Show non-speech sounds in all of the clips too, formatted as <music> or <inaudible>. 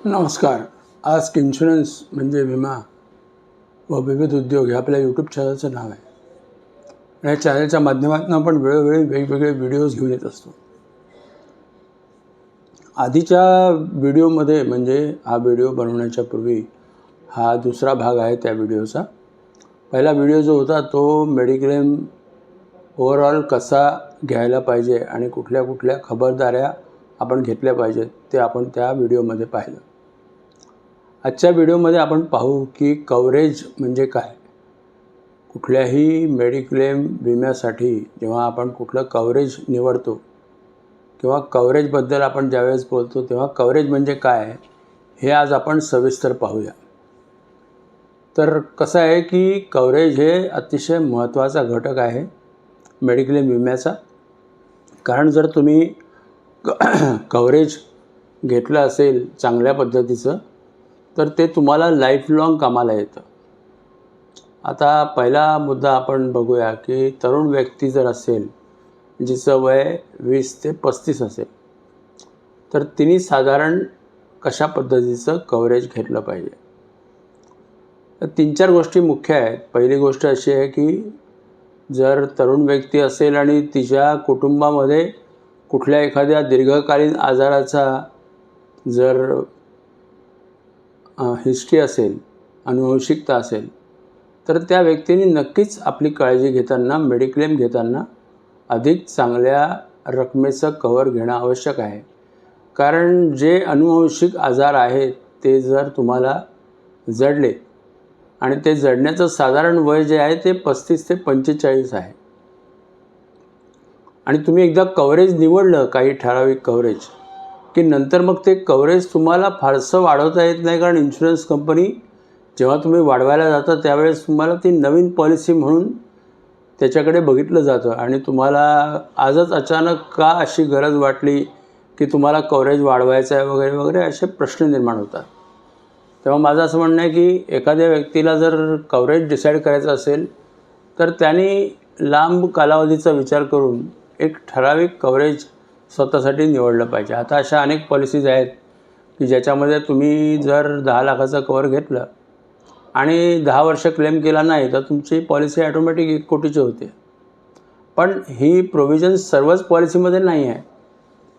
नमस्कार. आज इन्शुरन्स म्हणजे विमा व विविध उद्योग हे आपल्या यूट्यूब चॅनलचं नाव आहे. या चॅनलच्या माध्यमातून आपण वेळोवेळी वेगवेगळे व्हिडिओज घेऊन येत असतो. आधीच्या व्हिडिओमध्ये म्हणजे हा व्हिडिओ बनवण्याच्या पूर्वी हा दुसरा भाग आहे त्या व्हिडिओचा पहिला व्हिडिओ जो होता तो मेडिक्लेम ओव्हरऑल कसा घ्यायला पाहिजे आणि कुठल्या कुठल्या खबरदाऱ्या आपण घेतल्या पाहिजेत ते आपण त्या व्हिडिओमध्ये पाहिलं. आजच्या व्हिडिओमध्ये आपण पाहू की कव्हरेज म्हणजे काय? कुठल्याही मेडिक्लेम विम्यासाठी जेव्हा आपण कुठलं कव्हरेज निवडतो किंवा कव्हरेजबद्दल आपण ज्यावेळेस बोलतो तेव्हा कव्हरेज म्हणजे काय हे आज आपण सविस्तर पाहूया. तर कसं आहे की कव्हरेज हे अतिशय महत्त्वाचा घटक आहे मेडिक्लेम विम्याचा. कारण जर तुम्ही कव्हरेज <clears throat> घेतलं असेल चांगल्या पद्धतीचं तर ते तुम्हाला लाईफ लाँग कामाला येतं. आता पहिला मुद्दा आपण बघूया की तरुण व्यक्ती जर असेल जिचं वय वीस ते पस्तीस असेल तर तिने साधारण कशा पद्धतीचं कव्हरेज घेतलं पाहिजे? तर तीन चार गोष्टी मुख्य आहेत. पहिली गोष्ट अशी आहे की जर तरुण व्यक्ती असेल आणि तिच्या कुटुंबामध्ये कुठल्या एखाद्या दीर्घकालीन आजाराचा जर हिस्ट्री असेल अनुवंशिकता असेल तर त्या व्यक्तीने नक्कीच आपली काळजी घेताना मेडिक्लेम घेताना अधिक चांगल्या रकमेचं कवर घेणं आवश्यक आहे. कारण जे अनुवंशिक आजार आहेत ते जर तुम्हाला जडले आणि ते जडण्याचं साधारण वय जे आहे ते पस्तीस ते पंचेचाळीस आहे. आणि तुम्ही एकदा कव्हरेज निवडलं काही ठराविक कव्हरेज की नंतर मग ते कव्हरेज तुम्हाला फारसं वाढवता येत नाही कारण इन्शुरन्स कंपनी जेव्हा तुम्ही वाढवायला जाता त्यावेळेस तुम्हाला ती नवीन पॉलिसी म्हणून त्याच्याकडे बघितलं जातं. आणि तुम्हाला आजच अचानक का अशी गरज वाटली की तुम्हाला कव्हरेज वाढवायचं आहे वगैरे वगैरे असे प्रश्न निर्माण होतात. तेव्हा माझं असं म्हणणं आहे की एखाद्या व्यक्तीला जर कव्हरेज डिसाईड करायचं असेल तर त्यांनी लांब कालावधीचा विचार करून एक ठराविक कव्हरेज स्वतःसाठी निवडलं पाहिजे. आता अशा अनेक पॉलिसीज आहेत की ज्याच्यामध्ये तुम्ही जर दहा लाखाचं कवर घेतलं आणि दहा वर्ष क्लेम केला नाही तर तुमची पॉलिसी ॲटोमॅटिक एक कोटीची होते. पण ही प्रोव्हिजन सर्वच पॉलिसीमध्ये नाही आहे.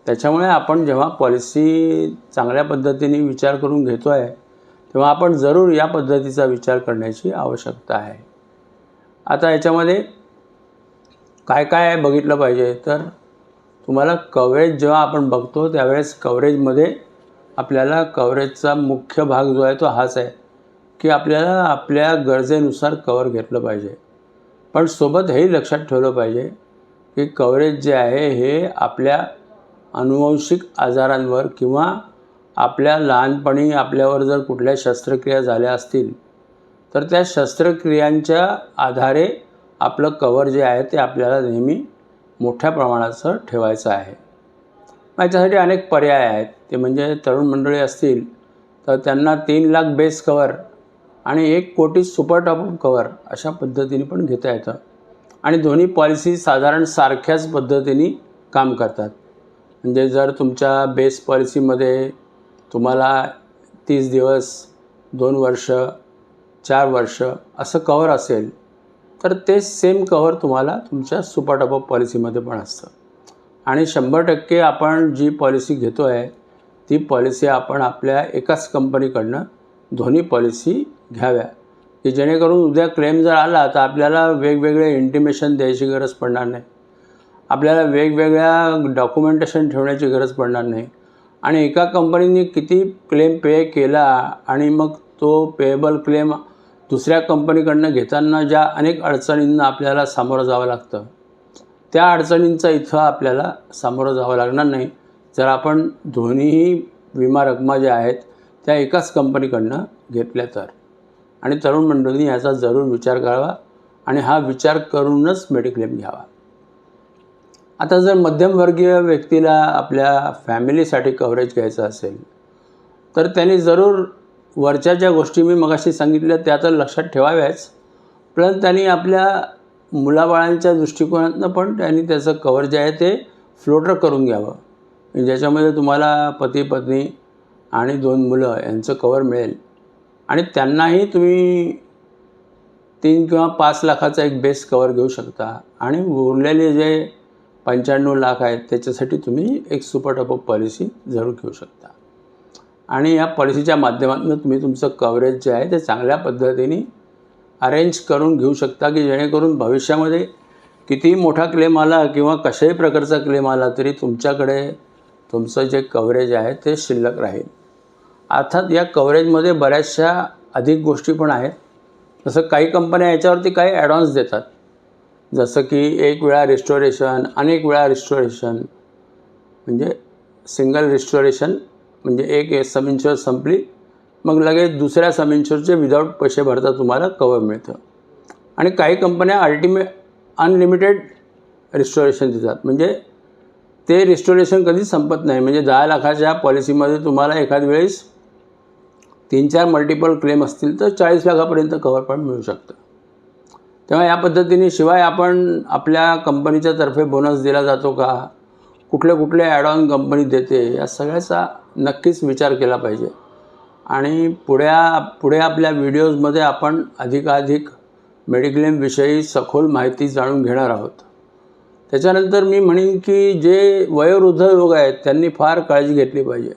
त्याच्यामुळे आपण जेव्हा पॉलिसी चांगल्या पद्धतीने विचार करून घेतो आहे तेव्हा आपण जरूर या पद्धतीचा विचार करण्याची आवश्यकता आहे. आता याच्यामध्ये काय काय बघितलं पाहिजे? तर तुम्हाला कव्हरेज जेव्हा आपण बघतो त्यावेळेस कव्हरेजमध्ये आपल्याला कव्हरेजचा मुख्य भाग जो आहे तो हाच आहे की आपल्याला आपल्या गरजेनुसार कवर घेतलं पाहिजे. पण सोबत हेही लक्षात ठेवलं पाहिजे की कव्हरेज जे आहे हे आपल्या अनुवंशिक आजारांवर किंवा आपल्या लहानपणी आपल्यावर जर कुठल्या शस्त्रक्रिया झाल्या असतील तर त्या शस्त्रक्रियांच्या आधारे आपलं कवर जे आहे ते आपल्याला नेहमी मोठ्या प्रमाणाचं ठेवायचं आहे. याच्यासाठी अनेक पर्याय आहेत. ते म्हणजे तरुण मंडळी असतील तर त्यांना तीन लाख बेस कवर आणि एक कोटी सुपर टॉपअप कवर अशा पद्धतीने पण घेता येतं. आणि दोन्ही पॉलिसी साधारण सारख्याच पद्धतीने काम करतात. म्हणजे जर तुमच्या बेस पॉलिसीमध्ये तुम्हाला तीस दिवस दोन वर्ष चार वर्ष असं कवर असेल तर ते सेम कवर तुम्हाला तुमच्या सुपर टॉपअप पॉलिसीमध्ये पण असतं. आणि शंभर टक्के आपण जी पॉलिसी घेतो आहे ती पॉलिसी आपण आपल्या एकाच कंपनीकडनं दोन्ही पॉलिसी घ्याव्या. की जेणेकरून उद्या क्लेम जर आला तर आपल्याला वेगवेगळे इंटिमेशन द्यायची गरज पडणार नाही. आपल्याला वेगवेगळ्या डॉक्युमेंटेशन ठेवण्याची गरज पडणार नाही. आणि एका कंपनीने किती क्लेम पे केला आणि मग तो पेएबल क्लेम दुसऱ्या कंपनीकडनं घेताना ज्या अनेक अडचणींना आपल्याला सामोरं जावं लागतं त्या अडचणींचा इथं आपल्याला सामोरं जावं लागणार नाही. जर आपण दोन्हीही विमा रकमा ज्या आहेत त्या एकाच कंपनीकडनं घेतल्या तर. आणि तरुण मंडळींनी याचा जरूर विचार करावा आणि हा विचार करूनच मेडिक्लेम घ्यावा. आता जर मध्यमवर्गीय व्यक्तीला आपल्या फॅमिलीसाठी कव्हरेज घ्यायचं असेल तर त्यांनी जरूर वरच्या ज्या गोष्टी मी मगाशी सांगितल्या त्या तर लक्षात ठेवाव्याच. पण त्यांनी आपल्या मुलाबाळांच्या दृष्टिकोनातनं पण त्यांनी त्याचं कवर जे आहे ते फ्लोटर करून घ्यावं. ज्याच्यामध्ये तुम्हाला पती पत्नी आणि दोन मुलं यांचं कवर मिळेल. आणि त्यांनाही तुम्ही तीन किंवा पाच लाखाचा एक बेस कवर घेऊ शकता. आणि उरलेले जे पंच्याण्णव लाख आहेत त्याच्यासाठी तुम्ही एक सुपर टॉपअप पॉलिसी जरूर घेऊ शकता. आणि या पॉलिसीच्या माध्यमातून तुम्ही तुमचं कव्हरेज जे आहे ते चांगल्या पद्धतीने अरेंज करून घेऊ शकता की जेणेकरून भविष्यामध्ये कितीही मोठा क्लेम आला किंवा कशाही प्रकारचा क्लेम आला तरी तुमच्याकडे तुमचं जे कव्हरेज आहे ते शिल्लक राहील. अर्थात या कव्हरेजमध्ये बऱ्याचशा अधिक गोष्टी पण आहेत. जसं काही कंपन्या याच्यावरती काही ॲडव्हान्स देतात. जसं की एक वेळा रिस्टोरेशन अनेक वेळा रिस्टोरेशन म्हणजे सिंगल रिस्टोरेशन म्हणजे एक सब इन्शुअर संपली मग लगेच दुसऱ्या सब इन्शुअरचे विदाऊट पैसे भरता तुम्हाला कवर मिळतं. आणि काही कंपन्या अल्टिमेट अनलिमिटेड रिस्टोरेशन देतात. म्हणजे ते रिस्टोरेशन कधीच संपत नाही. म्हणजे दहा लाखाच्या पॉलिसीमध्ये तुम्हाला एखाद वेळेस तीन चार मल्टिपल क्लेम असतील तर चाळीस लाखापर्यंत कवर पण मिळू शकतं. तेव्हा या पद्धतीने शिवाय आपण आपल्या कंपनीच्या तर्फे बोनस दिला जातो का? कुठले कुठले ऑन कंपनी देते? या सगळ्याचा नक्कीच विचार केला पाहिजे. आणि पुढ्या पुढे आपल्या व्हिडिओजमध्ये आपण अधिकाधिक मेडिक्लेमविषयी सखोल माहिती जाणून घेणार आहोत. त्याच्यानंतर मी म्हणेन की जे वयोवृद्ध लोक आहेत त्यांनी फार काळजी घेतली पाहिजे.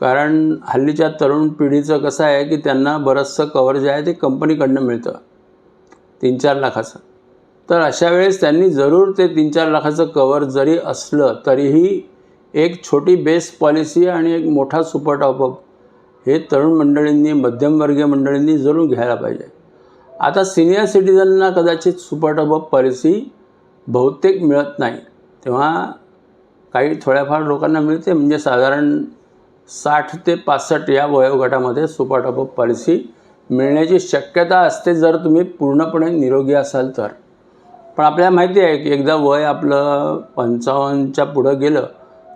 कारण हल्लीच्या तरुण पिढीचं कसं आहे की त्यांना बरंचसं कवर जे आहे ते कंपनीकडनं मिळतं. तीन चार लाखाचं. तर अशा वेळेस त्यांनी जरूर ते तीन चार लाखाचं कवर जरी असलं तरीही एक छोटी बेस पॉलिसी आणि एक मोठा सुपर टॉपअप हे तरुण मंडळींनी मध्यमवर्गीय मंडळींनी जरूर घ्यायला पाहिजे. आता सिनियर सिटीजनना कदाचित सुपर टॉपअप पॉलिसी बहुतेक मिळत नाही. तेव्हा काही थोड्याफार लोकांना मिळते. म्हणजे साधारण साठ ते पासष्ट या वयोगटामध्ये सुपर टॉपअप पॉलिसी मिळण्याची शक्यता असते जर तुम्ही पूर्णपणे निरोगी असाल तर. पण आपल्याला माहिती आहे की एकदा वय आपलं पंचावन्नच्या पुढं गेलं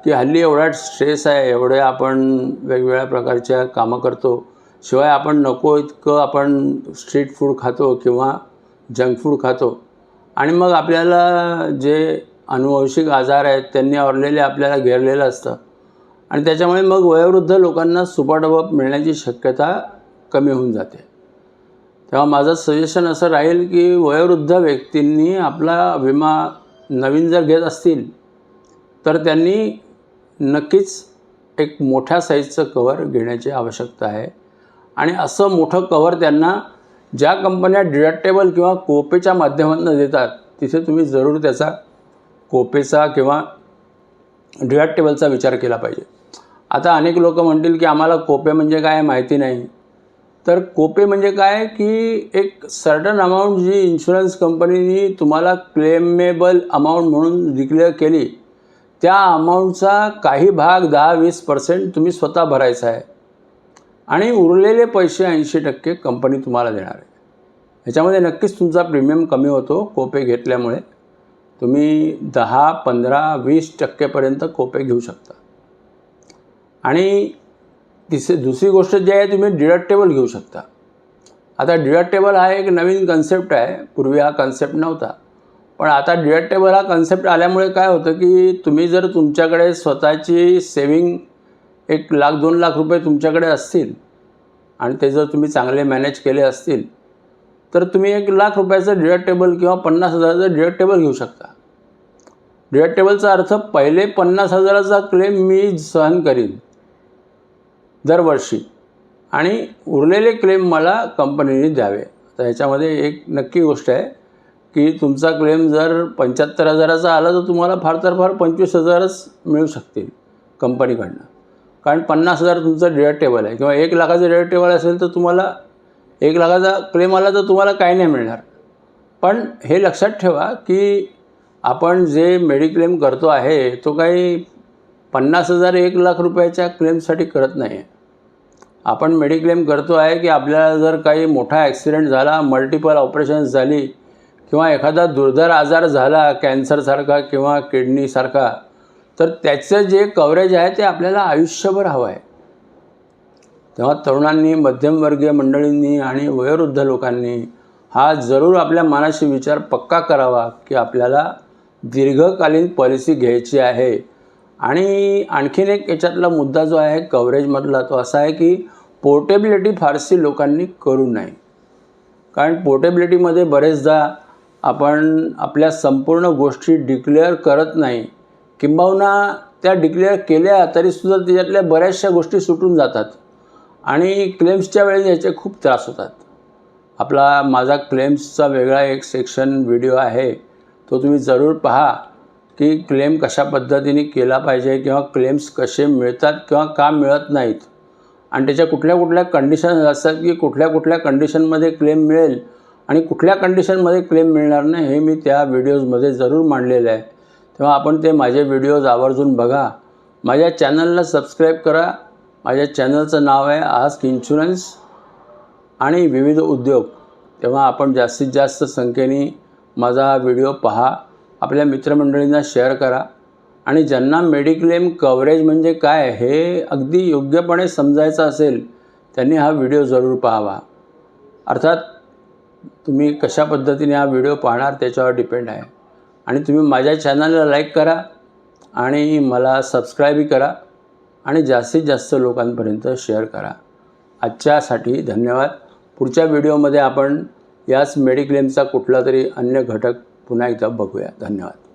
की हल्ली एवढा स्ट्रेस आहे एवढे आपण वेगवेगळ्या प्रकारच्या कामं करतो. शिवाय आपण नको इतकं आपण स्ट्रीट फूड खातो किंवा जंक फूड खातो. आणि मग आपल्याला जे अनुवंशिक आजार आहेत त्यांनी आवरलेले आपल्याला घेरलेलं असतं. आणि त्याच्यामुळे मग वयोवृद्ध लोकांना सुपाटोबाप मिळण्याची शक्यता कमी होऊन जाते. तेव्हा माझं सजेशन असं राहील की वयोवृद्ध व्यक्तींनी आपला विमा नवीन जर घेत असतील तर त्यांनी नक्कीच एक मोठ्या साईजचं कवर घेण्याची आवश्यकता आहे. आणि असं मोठं कवर त्यांना ज्या कंपन्या डिडक्टेबल किंवा कोपेच्या माध्यमातून देतात तिथे तुम्ही जरूर त्याचा कोपेचा किंवा डिडक्टेबलचा विचार केला पाहिजे. आता अनेक लोक म्हणतील की आम्हाला कोपे म्हणजे काय माहिती नाही. तर कोपे म्हणजे काय? की एक सर्टन अमाऊंट जी इन्शुरन्स कंपनीनी तुम्हाला क्लेमेबल अमाऊंट म्हणून डिक्लेअर केली त्या अमाऊंटचा काही भाग दहा वीस पर्सेंट तुम्ही स्वतः भरायचा आहे. आणि उरलेले पैसे ऐंशी टक्के कंपनी तुम्हाला देणार आहे. ह्याच्यामध्ये नक्कीच तुमचा प्रीमियम कमी होतो कोपे घेतल्यामुळे. तुम्ही दहा पंधरा वीस टक्केपर्यंत कोपे घेऊ शकता. आणि तिसरी दुसरी गोष्ट जी आहे तुम्ही डिडक्टेबल घेऊ शकता. आता डिडक्टेबल हा एक नवीन कन्सेप्ट आहे. पूर्वी हा कन्सेप्ट नव्हता. पण आता डिडक्टेबल हा कन्सेप्ट आल्यामुळे काय होतं की तुम्ही जर तुमच्याकडे स्वतःची सेविंग एक लाख दोन लाख रुपये तुमच्याकडे असतील आणि ते जर तुम्ही चांगले मॅनेज केले असतील तर तुम्ही एक लाख रुपयाचं डिडक्टेबल किंवा पन्नास हजाराचं डिडक्टेबल घेऊ शकता. डिडक्टेबलचा अर्थ पहिले पन्नास हजाराचा क्लेम मी सहन करीन दरवर्षी आणि उरलेले क्लेम मला कंपनीने द्यावे. तर ह्याच्यामध्ये एक नक्की गोष्ट आहे. की तुमचा क्लेम जर पंच्याहत्तर हजाराचा आला तर तुम्हाला फार तर फार पंचवीस हजारच मिळू शकतील कंपनीकडनं कारण पन्नास हजार तुमचं डिडक्टेबल आहे. किंवा एक लाखाचं डिडक्टेबल असेल तर तुम्हाला एक लाखाचा क्लेम आला तर तुम्हाला काही नाही मिळणार. पण हे लक्षात ठेवा की आपण जे मेडिक्लेम करतो आहे तो काही पन्नास हजार एक लाख रुपयाच्या क्लेमसाठी करत नाही आहे आपण मेडिक्लेम करतो आहे की आपल्याला जर काही मोठा ॲक्सिडेंट झाला मल्टिपल ऑपरेशन्स झाली किंवा एखादा दुर्धर आजार झाला कॅन्सरसारखा किंवा किडनीसारखा तर त्याचं जे कव्हरेज आहे ते आपल्याला आयुष्यभर हवं आहे तेव्हा तरुणांनी मध्यमवर्गीय मंडळींनी आणि वयोवृद्ध लोकांनी हा जरूर आपल्या मनाशी विचार पक्का करावा की आपल्याला दीर्घकालीन पॉलिसी घ्यायची आहे. आणि आणखीन एक याच्यातला मुद्दा जो आहे कव्हरेजमधला तो असा आहे की पोर्टेबिलिटी फारशी लोकांनी करू नये. कारण पोर्टेबिलिटीमध्ये बरेचदा आपण आपल्या संपूर्ण गोष्टी डिक्लेअर करत नाही. किंबहुना त्या डिक्लेअर केल्या तरीसुद्धा त्याच्यातल्या बऱ्याचशा गोष्टी सुटून जातात. आणि क्लेम्सच्या वेळेस याचे खूप त्रास होतात. आपला माझा क्लेम्सचा वेगळा एक सेक्शन व्हिडिओ आहे. तो तुम्ही जरूर पहा की क्लेम कशा पद्धतीने केला पाहिजे किंवा क्लेम्स कसे मिळतात किंवा का मिळत नाहीत. आणि त्याच्या कुठल्या कुठल्या कंडिशन असतात की कुठल्या कुठल्या कंडिशनमध्ये क्लेम मिळेल आणि कुठल्या कंडिशनमध्ये क्लेम मिळणार नाही हे मी त्या व्हिडिओजमध्ये जरूर मांडलेलं आहे. तेव्हा आपण ते माझे व्हिडिओज आवर्जून बघा. माझ्या चॅनलला सबस्क्राईब करा. माझ्या चॅनलचं नाव आहे आस्क इन्शुरन्स आणि विविध उद्योग. तेव्हा आपण जास्तीत जास्त संख्येने माझा हा व्हिडिओ पहा. आपल्या मित्रमंडळींना शेअर करा. आणि ज्यांना मेडिक्लेम कव्हरेज म्हणजे काय हे अगदी योग्यपणे समजायचं असेल त्यांनी हा व्हिडिओ जरूर पाहावा. अर्थात तुम्ही कशा पद्धतीने हा व्हिडिओ पाहणार त्याच्यावर डिपेंड आहे. आणि तुम्ही माझ्या चॅनलला लाईक करा आणि मला सबस्क्राईबही करा आणि जास्तीत जास्त लोकांपर्यंत शेअर करा. आजच्यासाठी धन्यवाद. पुढच्या व्हिडिओमध्ये आपण याच मेडिक्लेमचा कुठला तरी अन्य घटक पुन्हा एकदा बघूया. धन्यवाद.